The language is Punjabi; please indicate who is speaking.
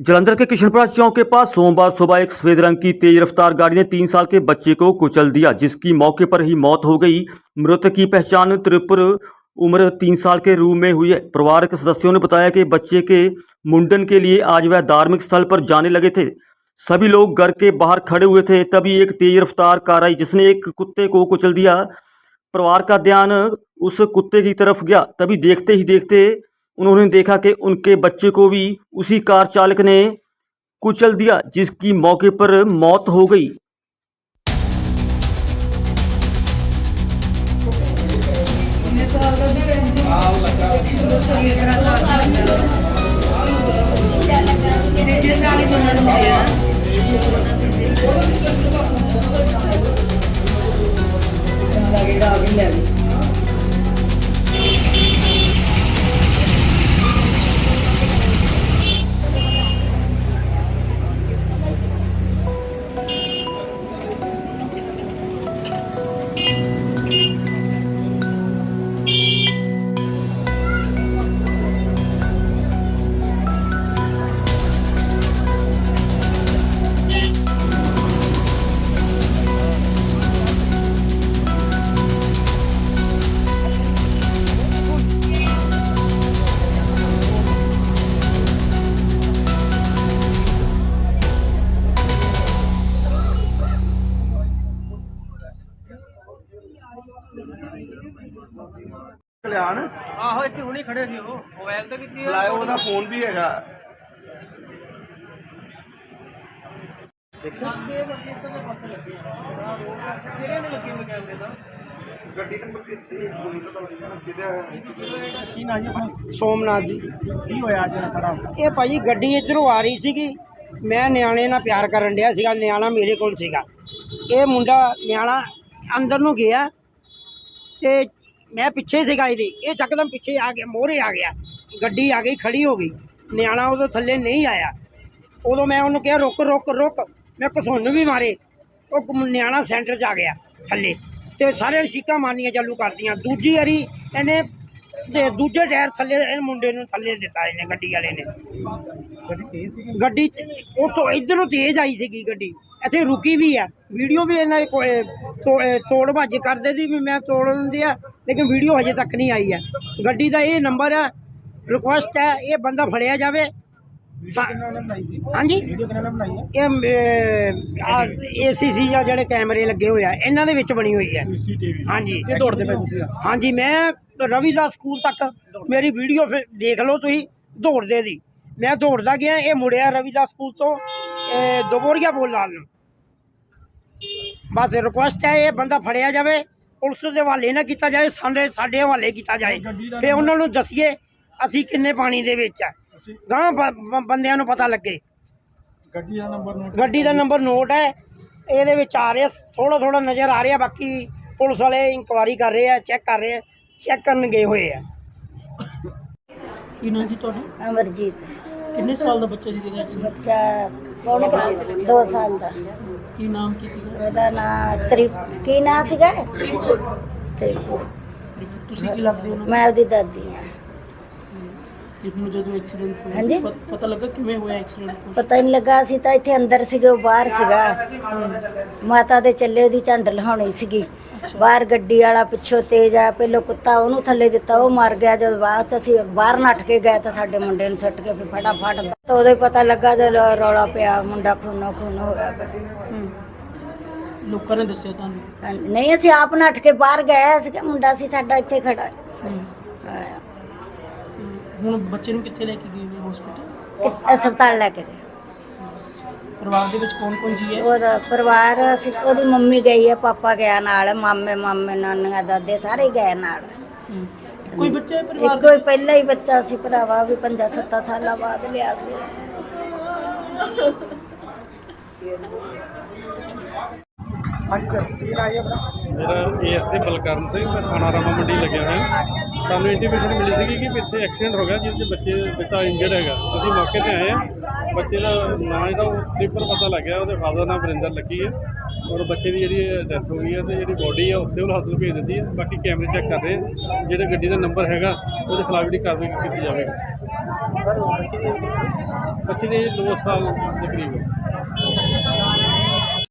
Speaker 1: जलंधर के किशनपुरा चौक के पास सोमवार सुबह एक सफ़ेद रंग की तेज रफ्तार गाड़ी ने तीन साल के बच्चे को कुचल दिया, जिसकी मौके पर ही मौत हो गई। मृतक की पहचान त्रिपुर उम्र तीन साल के रूप में हुई है। परिवार के सदस्यों ने बताया कि बच्चे के मुंडन के लिए आज वह धार्मिक स्थल पर जाने लगे थे। सभी लोग घर के बाहर खड़े हुए थे, तभी एक तेज रफ्तार कार आई, जिसने एक कुत्ते को कुचल दिया। परिवार का ध्यान उस कुत्ते की तरफ़ गया। तभी देखते ही देखते उन्होंने देखा कि उनके बच्चे को भी उसी कार चालक ने कुचल दिया, जिसकी मौके पर मौत हो गई।
Speaker 2: ਕਲਿਆਣ।
Speaker 3: ਆਹੋ ਇੱਥੇ ਹੁਣੇ ਖੜੇ ਸੀ ਉਹ। ਮੋਬਾਈਲ ਤੇ ਕੀਤੀ
Speaker 2: ਲਾਇਓ ਉਹਦਾ ਫੋਨ ਵੀ ਹੈਗਾ।
Speaker 3: ਲੱਗੇ ਆ। ਕਿਹੜੇ ਨੇ ਲੱਗੇ ਦਾ?
Speaker 2: ਗੱਡੀ ਨੰਬਰ ਕਿੱਥੇ
Speaker 4: ਸੋਮਨਾਥ ਜੀ। ਕੀ ਹੋਇਆ ਅੱਜ ਖੜਾ? ਇਹ ਭਾਜੀ ਗੱਡੀ ਇੱਧਰੋਂ ਆ ਰਹੀ ਸੀਗੀ। ਮੈਂ ਨਿਆਣੇ ਨਾਲ ਪਿਆਰ ਕਰਨ ਡਿਆ ਸੀਗਾ। ਨਿਆਣਾ ਮੇਰੇ ਕੋਲ ਸੀਗਾ। ਇਹ ਮੁੰਡਾ ਨਿਆਣਾ ਅੰਦਰ ਨੂੰ ਗਿਆ ਤੇ ਮੈਂ ਪਿੱਛੇ ਸੀਗਾ ਇਹਦੇ। ਇਹ ਚੱਕਦਮ ਪਿੱਛੇ ਆ ਗਿਆ ਮੋਹਰੇ ਆ ਗਿਆ। ਗੱਡੀ ਆ ਗਈ ਖੜੀ ਹੋ ਗਈ। ਨਿਆਣਾ ਉਦੋਂ ਥੱਲੇ ਨਹੀਂ ਆਇਆ। ਉਦੋਂ ਮੈਂ ਉਹਨੂੰ ਕਿਹਾ ਰੁਕ ਰੁਕ ਰੁਕ। ਮੈਂ ਘਸੁੰਨ ਵੀ ਮਾਰੇ। ਉਹ ਨਿਆਣਾ ਸੈਂਟਰ 'ਚ ਆ ਗਿਆ ਥੱਲੇ। ਤੇ ਸਾਰਿਆਂ ਨੇ ਚੀਕਾਂ ਮਾਰਨੀਆਂ ਚਾਲੂ ਕਰਤੀਆਂ। ਦੂਜੀ ਵਾਰੀ ਇਹਨੇ ਤੇ ਦੂਜੇ ਟਾਇਰ ਥੱਲੇ ਇਹ ਮੁੰਡੇ ਨੂੰ ਥੱਲੇ ਦਿੱਤਾ ਇਹਨੇ ਗੱਡੀ ਵਾਲੇ ਨੇ। ਗੱਡੀ ਚ- ਉੱਥੋਂ ਇੱਧਰੋਂ ਤੇਜ਼ ਆਈ ਸੀਗੀ ਗੱਡੀ। ਇੱਥੇ ਰੁਕੀ ਵੀ ਆ। ਵੀਡੀਓ ਵੀ ਇਹਨਾਂ ਦੇ ਕੋਲ ਤੋੜ ਭੱਜ ਕਰਦੇ ਸੀ ਵੀ ਮੈਂ ਤੋੜ ਦਿੰਦੀ ਆ ਲੇਕਿਨ ਵੀਡੀਓ ਹਜੇ ਤੱਕ ਨਹੀਂ ਆਈ ਹੈ। ਗੱਡੀ ਦਾ ਇਹ ਨੰਬਰ ਹੈ ਰਿਕੁਐਸਟ ਹੈ ਇਹ ਬੰਦਾ ਫੜਿਆ ਜਾਵੇ। ਹਾਂਜੀ। ਇਹ ਏਸੀਸੀ ਜਾਂ ਜਿਹੜੇ ਕੈਮਰੇ ਲੱਗੇ ਹੋਏ ਆ ਇਹਨਾਂ ਦੇ ਵਿੱਚ ਬਣੀ ਹੋਈ ਹੈ। ਹਾਂਜੀ। ਇਹ ਦੌੜਦੇ ਪਏ ਤੁਸੀਂ? ਹਾਂਜੀ ਮੈਂ ਰਵੀਦਾਸ ਸਕੂਲ ਤੱਕ ਮੇਰੀ ਵੀਡੀਓ ਫਿਰ ਦੇਖ ਲਓ ਤੁਸੀਂ ਦੌੜਦੇ ਦੀ। ਮੈਂ ਦੌੜਦਾ ਗਿਆ ਇਹ ਮੁੜਿਆ ਰਵੀਦਾਸ ਸਕੂਲ ਤੋਂ ਦੁਬੋਰੀਆ ਬੋਲ ਲਾਲ ਨੂੰ। ਬਸ ਰਿਕੁਐਸਟ ਹੈ ਇਹ ਬੰਦਾ ਫੜਿਆ ਜਾਵੇ ਪੁਲਿਸ ਦੇ ਹਵਾਲੇ ਨਾ ਕੀਤਾ ਜਾਏ ਸਾਡੇ ਸਾਡੇ ਹਵਾਲੇ ਕੀਤਾ ਜਾਏ। ਤੇ ਉਹਨਾਂ ਨੂੰ ਦੱਸੀਏ ਅਸੀਂ ਕਿੰਨੇ ਪਾਣੀ ਦੇ ਵਿੱਚ ਆ। ਗਾਂ ਬੰਦਿਆਂ ਨੂੰ ਪਤਾ ਲੱਗੇ।
Speaker 2: ਗੱਡੀ ਦਾ ਨੰਬਰ ਨੋਟ
Speaker 4: ਗੱਡੀ ਦਾ ਨੰਬਰ ਨੋਟ ਹੈ ਇਹਦੇ ਵਿੱਚ ਆ ਰਿਹਾ ਥੋੜਾ ਥੋੜਾ ਨਜ਼ਰ ਆ ਰਿਹਾ ਬਾਕੀ ਪੁਲਿਸ ਵਾਲੇ ਇਨਕੁਆਰੀ ਕਰ ਰਹੇ ਆ ਚੈੱਕ ਕਰ ਰਹੇ ਆ ਚੈੱਕ ਕਰਨ ਗਏ ਹੋਏ ਆ।
Speaker 3: ਕੀ ਨਾਂ ਜੀ ਤੁਹਾਡਾ
Speaker 5: ਅਮਰਜੀਤ।
Speaker 3: ਕਿੰਨੇ ਸਾਲ ਦਾ ਬੱਚਾ ਸੀ ਜਿਹਦਾ ਐਕਸੀਡੈਂਟ
Speaker 5: ਬੱਚਾ ਪੌਣੇ 2 ਸਾਲ ਦਾ
Speaker 3: ਕੀ ਨਾਮ ਕੀ ਸੀਗਾ?
Speaker 5: ਉਹਦਾ ਨਾਂ ਤ੍ਰਿਪ ਕੀ ਨਾਂ ਸੀਗਾ? ਤ੍ਰਿਪੂ।
Speaker 3: ਤੁਸੀਂ ਕੀ ਲੱਗਦੇ ਹੋ ਨਾ
Speaker 5: ਮੈਂ ਉਹਦੀ ਦਾਦੀ ਆ
Speaker 3: ਤੇ ਹੁਣ ਜਦੋਂ ਐਕਸੀਡੈਂਟ ਹੋਇਆ
Speaker 5: ਹਾਂਜੀ।
Speaker 3: ਪ- ਪਤਾ ਲੱਗਾ ਕਿਵੇਂ ਹੋਇਆ ਐਕਸੀਡੈਂਟ
Speaker 5: ਪਤਾ ਹੀ ਨਹੀਂ ਲੱਗਾ ਸੀ ਤਾਂ ਇੱਥੇ ਅੰਦਰ ਸੀਗੇ ਉਹ ਬਾਹਰ ਸੀਗਾ। ਮਾਤਾ ਦੇ ਚੱਲੇ ਉਹਦੀ ਝੰਡ ਲਹਾਉਣੀ ਸੀਗੀ। ਬਾਹਰ ਗੱਡੀ ਵਾਲਾ ਪਿੱਛੋਂ ਤੇਜ਼ ਆ ਪਹਿਲੋਂ ਕੁੱਤਾ ਉਹਨੂੰ ਥੱਲੇ ਦਿੱਤਾ ਉਹ ਮਰ ਗਿਆ। ਜਦ ਬਾਅਦ ਚ ਅਸੀਂ ਬਾਹਰ ਨੱਠ ਕੇ ਗਏ ਤਾਂ ਸਾਡੇ ਮੁੰਡੇ ਨੂੰ ਸੱਟ ਕੇ ਫਿਰ ਫਟਾਫਟ ਤਾਂ ਉਹਦੇ ਪਤਾ ਲੱਗਾ ਜਦ ਰੌਲਾ ਪਿਆ ਮੁੰਡਾ ਖੂਨੋ ਖੂਨ ਹੋਇਆ ਪਿਆ।
Speaker 3: ਲੋਕਾਂ ਨੇ ਦੱਸਿਆ ਤੁਹਾਨੂੰ?
Speaker 5: ਨਹੀਂ ਅਸੀਂ ਆਪ ਨੱਠ ਕੇ ਬਾਹਰ ਗਏ ਅਸੀਂ ਕਿ ਮੁੰਡਾ ਸੀ ਸਾਡਾ ਇੱਥੇ ਖੜਾ। ਹੈ। ਹਾਂ।
Speaker 3: ਤੇ ਹੁਣ ਬੱਚੇ ਨੂੰ ਕਿੱਥੇ ਲੈ ਕੇ ਗਏ ਨੇ ਹਸਪੀਟਲ
Speaker 5: ਕਿ- ਹਸਪਤਾਲ ਲੈ ਕੇ ਗਏ।
Speaker 3: ਪਰਿਵਾਰ ਦੇ ਵਿੱਚ ਕੌਣ ਕੌਣ ਜੀ ਹੈ?
Speaker 5: ਉਹਦਾ ਪਰਿਵਾਰ ਅਸੀਂ ਉਹਦੀ ਮੰਮੀ ਗਈ ਹੈ ਪਾਪਾ ਗਿਆ ਨਾਲ ਮਾਮੇ ਮਾਮੇ ਨਾਨੀਆਂ ਦਾਦੇ ਸਾਰੇ ਗਏ ਨਾਲ।
Speaker 3: ਕੋਈ ਬੱਚਾ ਹੈ ਪਰਿਵਾਰ
Speaker 5: ਇੱਕੋ ਹੀ ਪਹਿਲਾ ਹੀ ਬੱਚਾ ਸੀ ਭਰਾਵਾ ਵੀ 5-7 ਸਾਲਾਂ ਬਾਅਦ ਲਿਆ ਸੀ।
Speaker 6: ਮੇਰਾ ਏਐਸਏ ਬਲਕਰਨ ਸਿੰਘ ਮੈਂ ਥਾਣਾ ਰਾਮਾ ਮੰਡੀ ਲੱਗਿਆ ਹੋਇਆ। ਸਾਨੂੰ ਇੰਟੀਮੇਸ਼ਨ ਮਿਲੀ ਸੀਗੀ ਕਿ ਇੱਥੇ ਐਕਸੀਡੈਂਟ ਹੋ ਗਿਆ ਜਿਸ 'ਚ ਬੱਚੇ ਬੱਚਾ ਇੰਜਰਡ ਹੈਗਾ। ਅਸੀਂ ਮੌਕੇ ਤੇ ਆਏ ਹਾਂ ਬੱਚੇ ਦਾ ਨਾਂ ਇਹਦਾ ਟ੍ਰਿਪਰ ਪਤਾ ਲੱਗਿਆ ਉਹਦੇ ਫਾਦਰ ਨਾਮ ਵਰਿੰਦਰ ਲੱਗੀ ਹੈ ਔਰ ਬੱਚੇ ਦੀ ਜਿਹੜੀ ਡੈਥ ਹੋ ਗਈ ਹੈ ਤੇ ਜਿਹੜੀ ਬੋਡੀ ਹੈ ਉਹ ਸਿਵਲ ਹਸਪਤਾਲ ਭੇਜ ਦਿੱਤੀ ਹੈ ਬਾਕੀ ਕੈਮਰੇ ਚੈੱਕ ਕਰ ਰਹੇ ਹਾਂ ਜਿਹੜੇ ਗੱਡੀ ਦਾ ਨੰਬਰ ਹੈਗਾ ਉਹਦੇ ਖਿਲਾਫ ਜਿਹੜੀ ਕਾਰਵਾਈ ਕੀਤੀ ਜਾਵੇਗੀ। ਬੱਚੇ ਦੇ 2 ਸਾਲ ਦੇ ਕਰੀਬ। ਹੈ